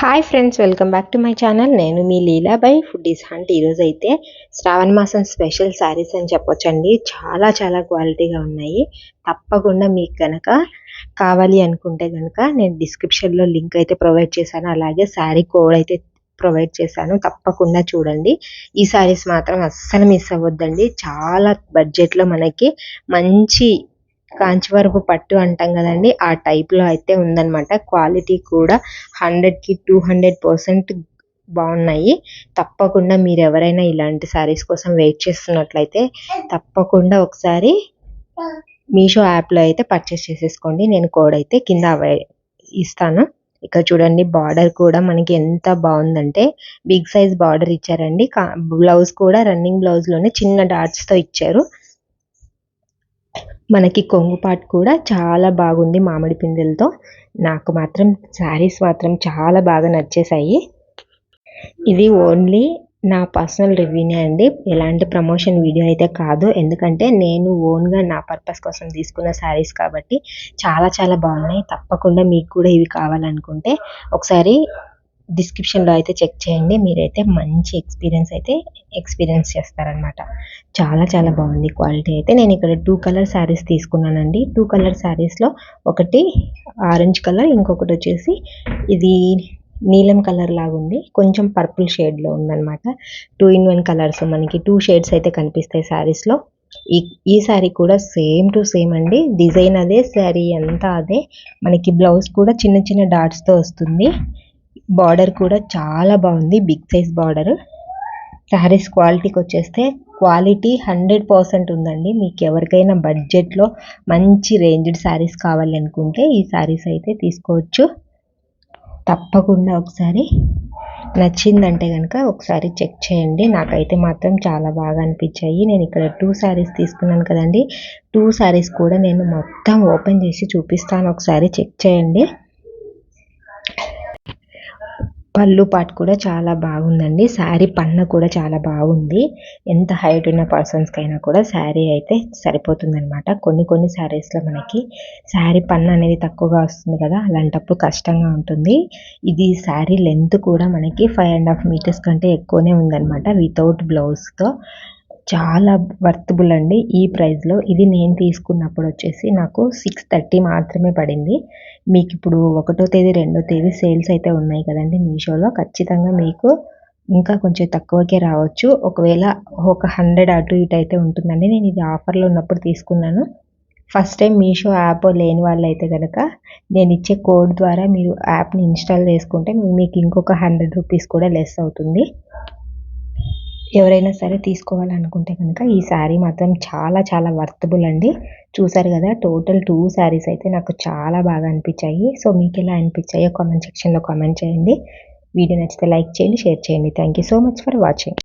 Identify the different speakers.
Speaker 1: Hi friends welcome back to my channel నేను మీ లీలాబాయ్ is హంట్ ఈరోజు అయితే శ్రావణ మాసం స్పెషల్ శారీస్ అని చెప్పొచ్చండి. చాలా చాలా క్వాలిటీగా ఉన్నాయి. తప్పకుండా మీకు కనుక కావాలి అనుకుంటే కనుక నేను డిస్క్రిప్షన్లో లింక్ అయితే ప్రొవైడ్ చేశాను. అలాగే శారీ కోడ్ అయితే ప్రొవైడ్ చేశాను. తప్పకుండా చూడండి. ఈ శారీస్ మాత్రం అస్సలు మిస్ అవ్వద్దండి. చాలా బడ్జెట్లో మనకి మంచి కాంచివరపు పట్టు అంటాం కదండి ఆ టైప్లో అయితే ఉందన్నమాట. క్వాలిటీ కూడా హండ్రెడ్కి టూ హండ్రెడ్ పర్సెంట్ బాగున్నాయి. తప్పకుండా మీరు ఎవరైనా ఇలాంటి శారీస్ కోసం వెయిట్ చేస్తున్నట్లయితే తప్పకుండా ఒకసారి మీషో యాప్లో అయితే పర్చేస్ చేసేసుకోండి. నేను కోడ్ అయితే కింద అవై ఇస్తాను. ఇక్కడ చూడండి బార్డర్ కూడా మనకి ఎంత బాగుందంటే బిగ్ సైజ్ బార్డర్ ఇచ్చారండి. బ్లౌజ్ కూడా రన్నింగ్ బ్లౌజ్లోనే చిన్న డాట్స్తో ఇచ్చారు. మనకి కొంగుపాటు కూడా చాలా బాగుంది మామిడి పిందెలతో. నాకు మాత్రం శారీస్ మాత్రం చాలా బాగా నచ్చేసాయి ఇది ఓన్లీ నా పర్సనల్ రివ్యూనే అండి. ఎలాంటి ప్రమోషన్ వీడియో అయితే కాదు. ఎందుకంటే నేను ఓన్గా నా పర్పస్ కోసం తీసుకున్న శారీస్ కాబట్టి చాలా చాలా బాగున్నాయి. తప్పకుండా మీకు కూడా ఇవి కావాలనుకుంటే ఒకసారి డిస్క్రిప్షన్లో అయితే చెక్ చేయండి. మీరైతే మంచి ఎక్స్పీరియన్స్ అయితే ఎక్స్పీరియన్స్ చేస్తారనమాట చాలా చాలా బాగుంది క్వాలిటీ అయితే. నేను ఇక్కడ టూ కలర్ శారీస్ తీసుకున్నానండి. టూ కలర్ శారీస్లో ఒకటి ఆరెంజ్ కలర్ ఇంకొకటి వచ్చేసి ఇది నీలం కలర్ లాగా ఉంది కొంచెం పర్పుల్ షేడ్లో ఉందన్నమాట. టూ ఇన్ వన్ కలర్స్ మనకి టూ షేడ్స్ అయితే కనిపిస్తాయి శారీస్లో ఈ ఈ శారీ కూడా సేమ్ టు సేమ్ అండి. డిజైన్ అదే శారీ అంతా అదే. మనకి బ్లౌజ్ కూడా చిన్న చిన్న డాట్స్తో వస్తుంది. బార్డర్ కూడా చాలా బాగుంది. Big size border. శారీస్ క్వాలిటీకి వచ్చేస్తే క్వాలిటీ హండ్రెడ్ పర్సెంట్ ఉందండి. మీకు ఎవరికైనా బడ్జెట్లో మంచి రేంజ్డ్ శారీస్ కావాలి అనుకుంటే ఈ శారీస్ అయితే తీసుకోవచ్చు. తప్పకుండా ఒకసారి నచ్చిందంటే కనుక ఒకసారి చెక్ చేయండి. నాకైతే మాత్రం చాలా బాగా అనిపించాయి. నేను ఇక్కడ టూ శారీస్ తీసుకున్నాను కదండి. టూ శారీస్ కూడా నేను మొత్తం ఓపెన్ చేసి చూపిస్తాను. ఒకసారి చెక్ చేయండి. పళ్ళు పాటు కూడా చాలా బాగుందండి. శారీ పన్న కూడా చాలా బాగుంది. ఎంత హైట్ ఉన్న పర్సన్స్కైనా కూడా శారీ అయితే సరిపోతుందనమాట కొన్ని కొన్ని శారీస్లో మనకి శారీ పన్న అనేది తక్కువగా వస్తుంది కదా అలాంటప్పుడు కష్టంగా ఉంటుంది. ఇది శారీ లెంత్ కూడా మనకి ఫైవ్ అండ్ హాఫ్ మీటర్స్ కంటే ఎక్కువనే ఉందన్నమాట వితౌట్ బ్లౌజ్తో. చాలా వర్తబుల్ అండి ఈ ప్రైస్లో ఇది నేను తీసుకున్నప్పుడు వచ్చేసి నాకు సిక్స్ థర్టీ మాత్రమే పడింది. మీకు ఇప్పుడు ఒకటో తేదీ రెండో తేదీ సేల్స్ అయితే ఉన్నాయి కదండి మీషోలో. ఖచ్చితంగా మీకు ఇంకా కొంచెం తక్కువకే రావచ్చు. ఒకవేళ ఒక హండ్రెడ్ అటు ఇటు అయితే ఉంటుందండి. నేను ఇది ఆఫర్లో ఉన్నప్పుడు తీసుకున్నాను. ఫస్ట్ టైం మీషో యాప్ లేని వాళ్ళు అయితే కనుక నేను ఇచ్చే కోడ్ ద్వారా మీరు యాప్ని ఇన్స్టాల్ చేసుకుంటే మీకు ఇంకొక హండ్రెడ్ రూపీస్ కూడా లెస్ అవుతుంది. ఎవరైనా సరే తీసుకోవాలనుకుంటే కనుక ఈ శారీ మాత్రం చాలా చాలా వర్తబుల్ అండి. చూసారు కదా టోటల్ టూ శారీస్ అయితే నాకు చాలా బాగా అనిపించాయి. సో మీకు ఎలా అనిపించాయో కామెంట్ సెక్షన్లో కామెంట్ చేయండి. వీడియో నచ్చితే లైక్ చేయండి షేర్ చేయండి. Thank so much for watching